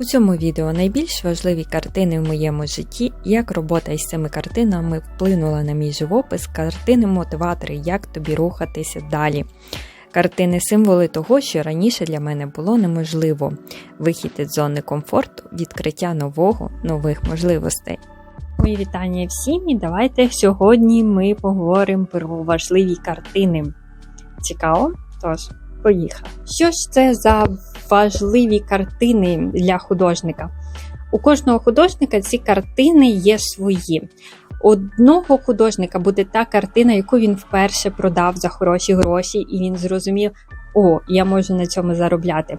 У цьому відео найбільш важливі картини в моєму житті, як робота із цими картинами вплинула на мій живопис, картини-мотиватори, як тобі рухатися далі. Картини символи того, що раніше для мене було неможливо. Вихід із зони комфорту, відкриття нового, нових можливостей. Мої вітання всім і давайте сьогодні ми поговоримо про важливі картини. Цікаво? Тож, поїхали. Що ж це за важливі картини для художника? У кожного художника ці картини є свої. Одного художника буде та картина, яку він вперше продав за хороші гроші, і він зрозумів, о, я можу на цьому заробляти.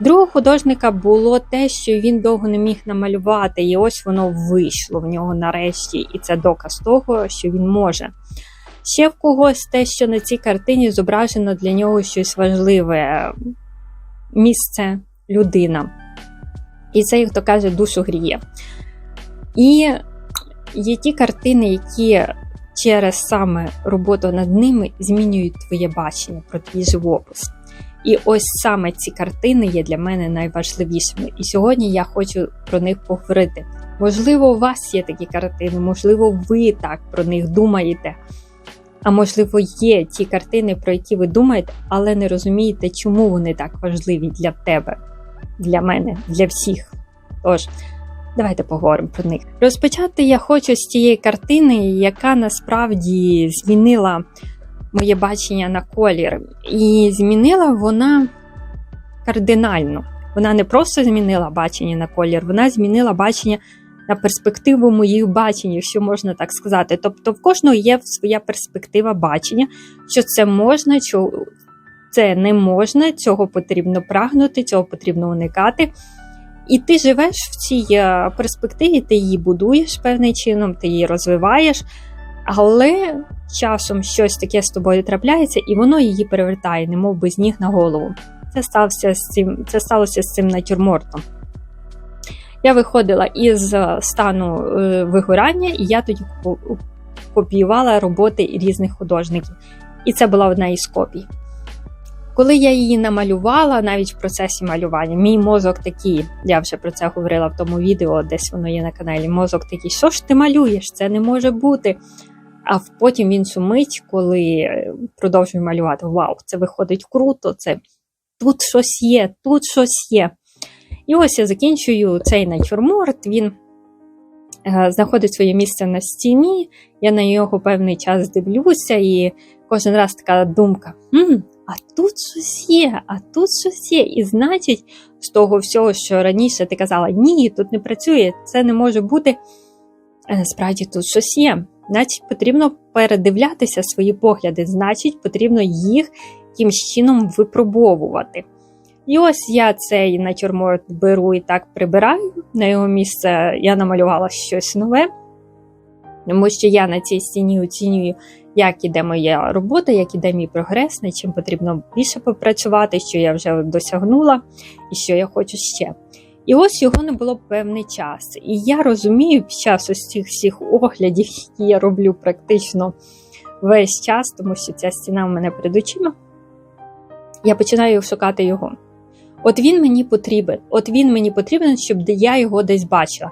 Другого художника було те, що він довго не міг намалювати, і ось воно вийшло в нього нарешті, і це доказ того, що він може. Ще в когось те, що на цій картині зображено для нього щось важливе місце, людина. І це, як то каже, душу гріє. І є ті картини, які через саме роботу над ними змінюють твоє бачення про твій живопис. І ось саме ці картини є для мене найважливішими. І сьогодні я хочу про них поговорити. Можливо, у вас є такі картини, можливо, ви так про них думаєте. А можливо, є ті картини, про які ви думаєте, але не розумієте, чому вони так важливі для тебе, для мене, для всіх. Тож, давайте поговоримо про них. Розпочати я хочу з тієї картини, яка насправді змінила моє бачення на колір. І змінила вона кардинально. Вона не просто змінила бачення на колір, вона змінила бачення на перспективу моїх бачень, якщо можна так сказати. Тобто, в кожного є своя перспектива бачення, що це можна, що це не можна, цього потрібно прагнути, цього потрібно уникати. І ти живеш в цій перспективі, ти її будуєш певним чином, ти її розвиваєш, але часом щось таке з тобою трапляється, і воно її перевертає, немов би з ніг на голову. Це стався з цим, це сталося з цим натюрмортом. Я виходила із стану вигорання, і я тоді копіювала роботи різних художників. І це була одна із копій. Коли я її намалювала, навіть в процесі малювання, мій мозок такий, я вже про це говорила в тому відео, десь воно є на каналі. Мозок такий, що ж ти малюєш? Це не може бути. А потім він сумить, коли продовжує малювати. Вау, це виходить круто, це тут щось є, тут щось є. І ось я закінчую цей натюрморт, він е, знаходить своє місце на стіні, я на нього певний час дивлюся, і кожен раз така думка: М, а тут щось є, а тут щось є. І значить, з того всього, що раніше ти казала, ні, тут не працює, це не може бути. Справді тут щось є. Значить, потрібно передивлятися свої погляди, значить, потрібно їх якимсь чином випробовувати. І ось я цей натюрморт беру і так прибираю. На його місце я намалювала щось нове, тому що я на цій стіні оцінюю, як іде моя робота, як іде мій прогрес, над чим потрібно більше попрацювати, що я вже досягнула і що я хочу ще. І ось його не було певний час. І я розумію під час ось цих всіх оглядів, які я роблю практично весь час, тому що ця стіна в мене перед очима. Я починаю шукати його. От він мені потрібен, от він мені потрібен, щоб я його десь бачила.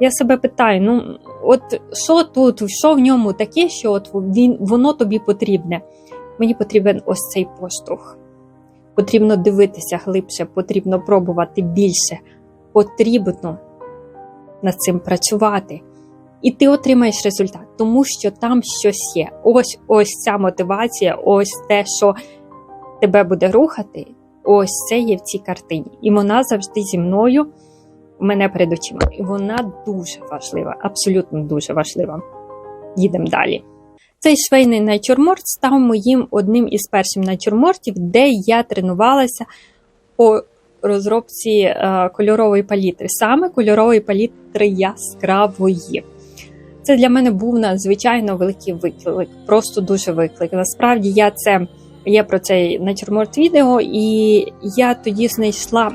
Я себе питаю: ну, от що тут, що в ньому таке, що от він, воно тобі потрібне? Мені потрібен ось цей поштовх. Потрібно дивитися глибше, потрібно пробувати більше, потрібно над цим працювати. І ти отримаєш результат, тому що там щось є. Ось ось ця мотивація, ось те, що тебе буде рухати. Ось це є в цій картині. І вона завжди зі мною, мене перед очима. І вона дуже важлива, абсолютно дуже важлива. Їдемо далі. Цей швейний натюрморт став моїм одним із перших натюрмортів, де я тренувалася по розробці е, кольорової палітри, саме кольорової палітри яскравої. Це для мене був надзвичайно великий виклик, просто дуже виклик. Насправді я це. Є про цей натюрморт відео, і я тоді знайшла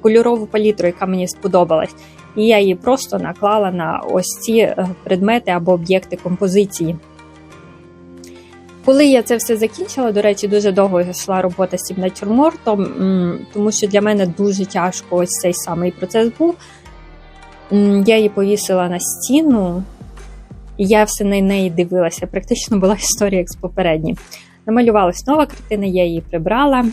кольорову палітру, яка мені сподобалась. І я її просто наклала на ось ці предмети або об'єкти композиції. Коли я це все закінчила, до речі, дуже довго йшла робота з цим натюрмортом, тому що для мене дуже тяжко ось цей самий процес був. Я її повісила на стіну, і я все на неї дивилася. Практично була історія як з попередні. Намалювалась нова картина, я її прибрала.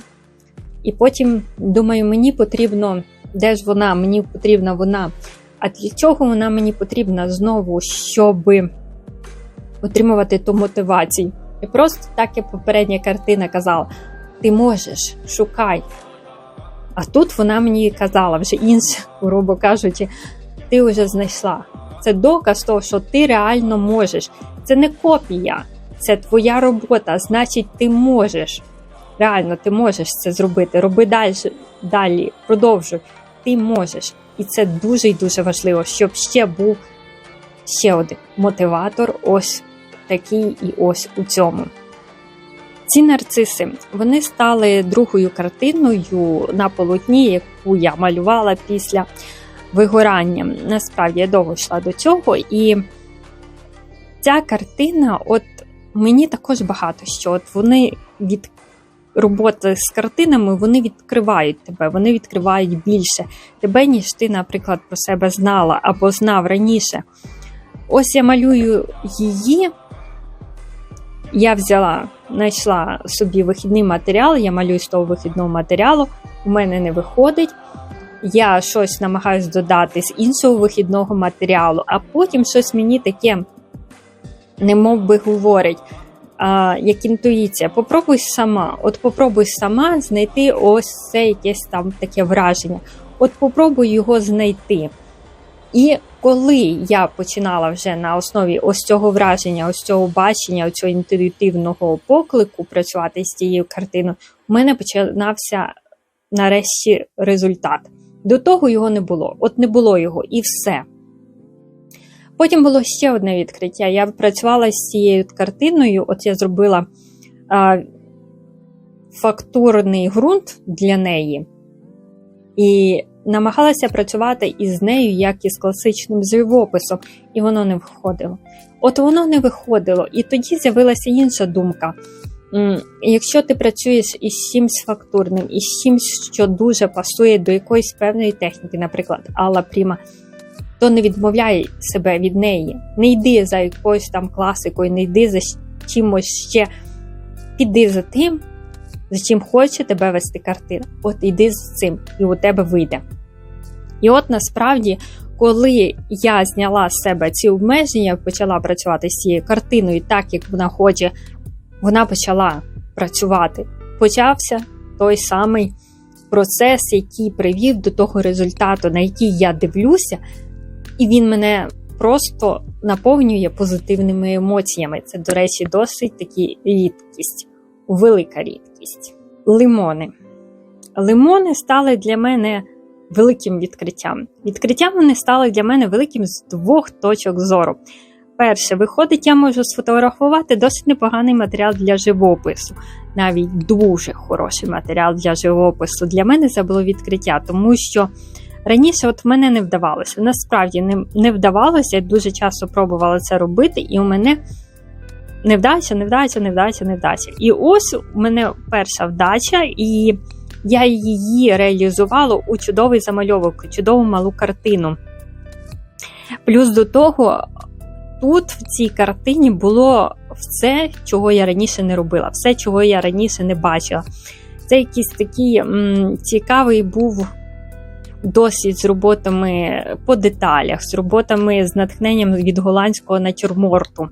І потім думаю, мені потрібно, де ж вона? Мені потрібна вона. А для чого вона мені потрібна знову, щоб отримувати ту мотивацію? І просто так, як попередня картина казала: ти можеш, шукай. А тут вона мені казала вже інше, грубо кажучи, ти вже знайшла. Це доказ того, що ти реально можеш. Це не копія, це твоя робота, значить, ти можеш. Реально, ти можеш це зробити. Роби далі, далі, продовжуй. Ти можеш. І це дуже і дуже важливо, щоб ще був ще один мотиватор, ось такий і ось у цьому. Ці нарциси вони стали другою картиною на полотні, яку я малювала після вигорання. Насправді я довго йшла до цього, і ця картина, от мені також багато що. От вони від роботи з картинами вони відкривають тебе, вони відкривають більше тебе, ніж ти, наприклад, про себе знала або знав раніше. Ось я малюю її. Я взяла, знайшла собі вихідний матеріал, я малюю з того вихідного матеріалу, у мене не виходить. Я щось намагаюся додати з іншого вихідного матеріалу, а потім щось мені таке, не мов би говорить, а, як інтуїція. Попробуй сама. От попробуй сама знайти ось це якесь там таке враження. От попробуй його знайти. І коли я починала вже на основі ось цього враження, ось цього бачення, ось цього інтуїтивного поклику працювати з цією картиною, у мене починався нарешті результат. До того його не було. От не було його, і все. Потім було ще одне відкриття. Я працювала з цією картиною, от я зробила а, фактурний ґрунт для неї. І намагалася працювати із нею, як із класичним живописом, і воно не виходило. От воно не виходило, і тоді з'явилася інша думка. Якщо ти працюєш із чимсь фактурним, із чимсь, що дуже пасує до якоїсь певної техніки, наприклад, Алла Пріма, то не відмовляй себе від неї. Не йди за якоюсь там класикою, не йди за чимось ще, піди за тим, за чим хоче тебе вести картина. От йди з цим, і у тебе вийде. І от насправді, коли я зняла з себе ці обмеження, почала працювати з цією картиною, так як вона хоче, вона почала працювати. Почався той самий процес, який привів до того результату, на який я дивлюся, і він мене просто наповнює позитивними емоціями. Це, до речі, досить такі рідкість, велика рідкість. Лимони. Лимони стали для мене великим відкриттям. Відкриттям вони стали для мене великим з двох точок зору. Перше, виходить, я можу сфотографувати досить непоганий матеріал для живопису, навіть дуже хороший матеріал для живопису. Для мене це було відкриття, тому що раніше от в мене не вдавалося. Насправді не, не вдавалося, я дуже часто пробувала це робити, і у мене не вдача, не вдача, не вдача, не вдача. І ось у мене перша вдача, і я її реалізувала у чудовий замальовок, чудову малу картину. Плюс до того, тут в цій картині було все, чого я раніше не робила, все, чого я раніше не бачила. Це якийсь такий м, цікавий був досвід з роботами по деталях, з роботами з натхненням від голландського натюрморту.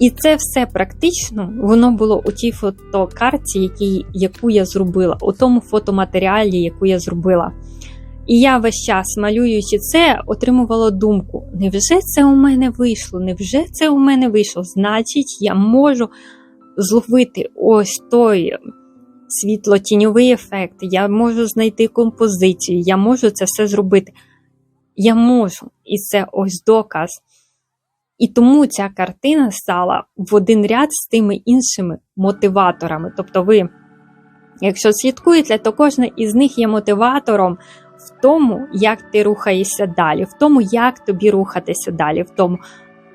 І це все практично воно було у тій фотокарті, які, яку я зробила, у тому фотоматеріалі, яку я зробила. І я весь час, малюючи це, отримувала думку: невже це у мене вийшло? Невже це у мене вийшло? Значить, я можу зловити ось той світло-тіньовий ефект, я можу знайти композицію, я можу це все зробити. Я можу. І це ось доказ. І тому ця картина стала в один ряд з тими іншими мотиваторами. Тобто, ви, якщо слідкуєте, то кожен із них є мотиватором в тому, як ти рухаєшся далі, в тому, як тобі рухатися далі, в тому,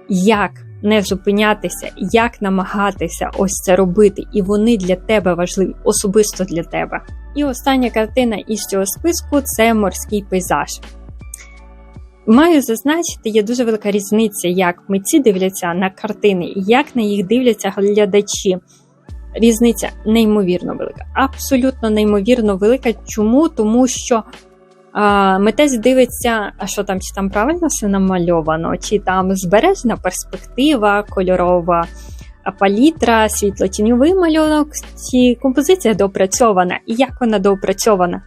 як не зупинятися, як намагатися ось це робити, і вони для тебе важливі, особисто для тебе. І остання картина із цього списку це морський пейзаж. Маю зазначити, є дуже велика різниця, як митці дивляться на картини і як на їх дивляться глядачі. Різниця неймовірно велика, абсолютно неймовірно велика. Чому? Тому що митець дивиться, що там, чи там правильно все намальовано, чи там збережена перспектива, кольорова палітра, світло-тіньовий малюнок, чи композиція доопрацьована, і як вона доопрацьована.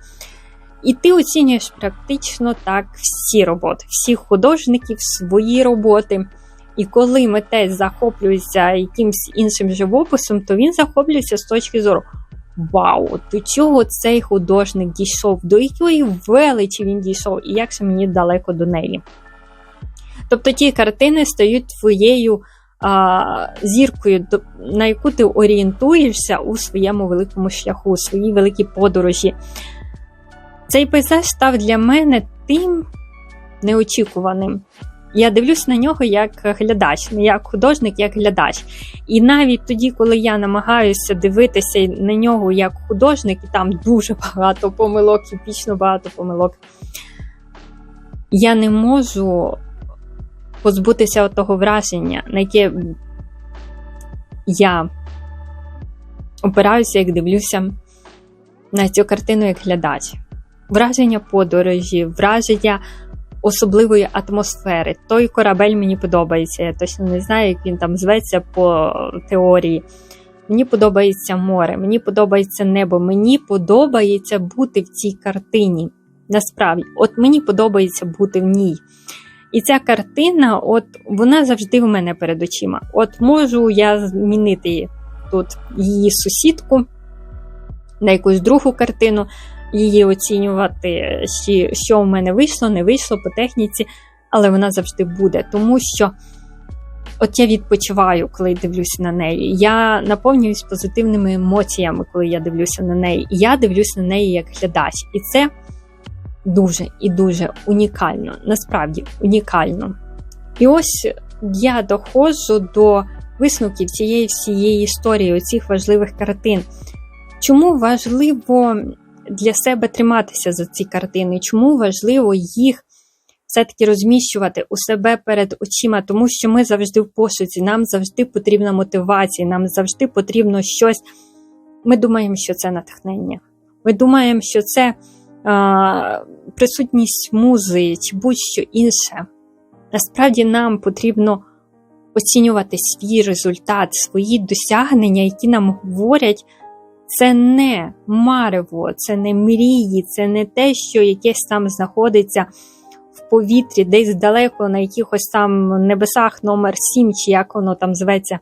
І ти оцінюєш практично так всі роботи, всіх художників, свої роботи. І коли митець захоплюється якимось іншим живописом, то він захоплюється з точки зору: Вау, до чого цей художник дійшов, до якої величі він дійшов, і як же мені далеко до неї. Тобто ті картини стають твоєю а, зіркою, на яку ти орієнтуєшся у своєму великому шляху, у своїй великій подорожі. Цей пейзаж став для мене тим неочікуваним. Я дивлюсь на нього як глядач, не як художник, як глядач. І навіть тоді, коли я намагаюся дивитися на нього як художник, і там дуже багато помилок, епічно багато помилок, я не можу позбутися от того враження, на яке я опираюся, як дивлюся на цю картину як глядач. Враження подорожі, враження особливої атмосфери. Той корабель мені подобається. Я точно не знаю, як він там зветься по теорії. Мені подобається море, мені подобається небо, мені подобається бути в цій картині. Насправді, от мені подобається бути в ній. І ця картина, от вона завжди в мене перед очима. От можу я змінити тут її сусідку на якусь другу картину її оцінювати, що в мене вийшло, не вийшло по техніці, але вона завжди буде. Тому що от я відпочиваю, коли дивлюся на неї. Я наповнююсь позитивними емоціями, коли я дивлюся на неї. І я дивлюся на неї як глядач. І це дуже і дуже унікально, насправді унікально. І ось я доходжу до висновків цієї всієї історії, оцих важливих картин. Чому важливо для себе триматися за ці картини. Чому важливо їх все-таки розміщувати у себе перед очима, тому що ми завжди в пошуці, нам завжди потрібна мотивація, нам завжди потрібно щось. Ми думаємо, що це натхнення. Ми думаємо, що це а, присутність музи чи будь-що інше. Насправді нам потрібно оцінювати свій результат, свої досягнення, які нам говорять це не марево, це не мрії, це не те, що якесь там знаходиться в повітрі, десь далеко на якихось там небесах номер 7 чи як воно там зветься.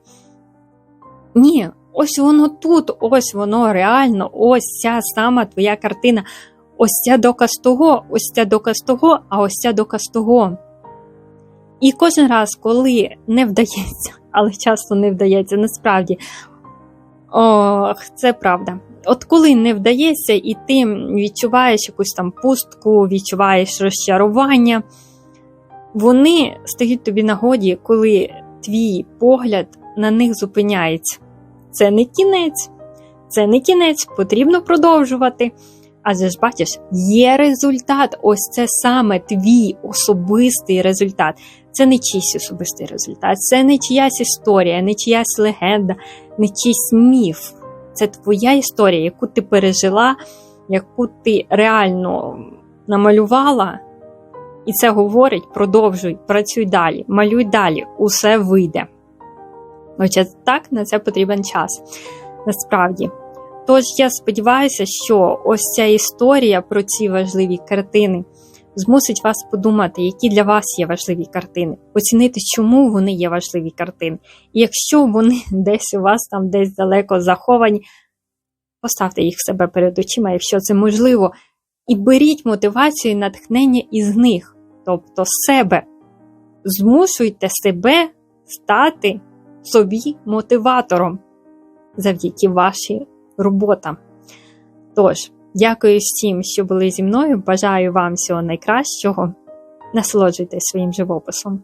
Ні, ось воно тут, ось воно реально, ось ця сама твоя картина. Ось ця доказ того, ось ця доказ того, а ось ця доказ того. І кожен раз, коли не вдається, але часто не вдається, насправді, Ох, це правда. От коли не вдається, і ти відчуваєш якусь там пустку, відчуваєш розчарування, вони стають тобі нагоді, коли твій погляд на них зупиняється. Це не кінець, це не кінець, потрібно продовжувати. Адже ж бачиш, є результат. Ось це саме твій особистий результат. Це не чийсь особистий результат, це не чиясь історія, не чиясь легенда, не чийсь міф. Це твоя історія, яку ти пережила, яку ти реально намалювала. І це говорить: продовжуй, працюй далі, малюй далі, усе вийде. Хоча так на це потрібен час. Насправді. Тож я сподіваюся, що ось ця історія про ці важливі картини змусить вас подумати, які для вас є важливі картини, оцінити, чому вони є важливі картини. І якщо вони десь у вас там десь далеко заховані, поставте їх себе перед очима, якщо це можливо, і беріть мотивацію і натхнення із них, тобто себе. Змушуйте себе стати собі мотиватором завдяки вашій роботам. Тож, Дякую всім, що були зі мною. Бажаю вам всього найкращого. Насолоджуйтесь своїм живописом.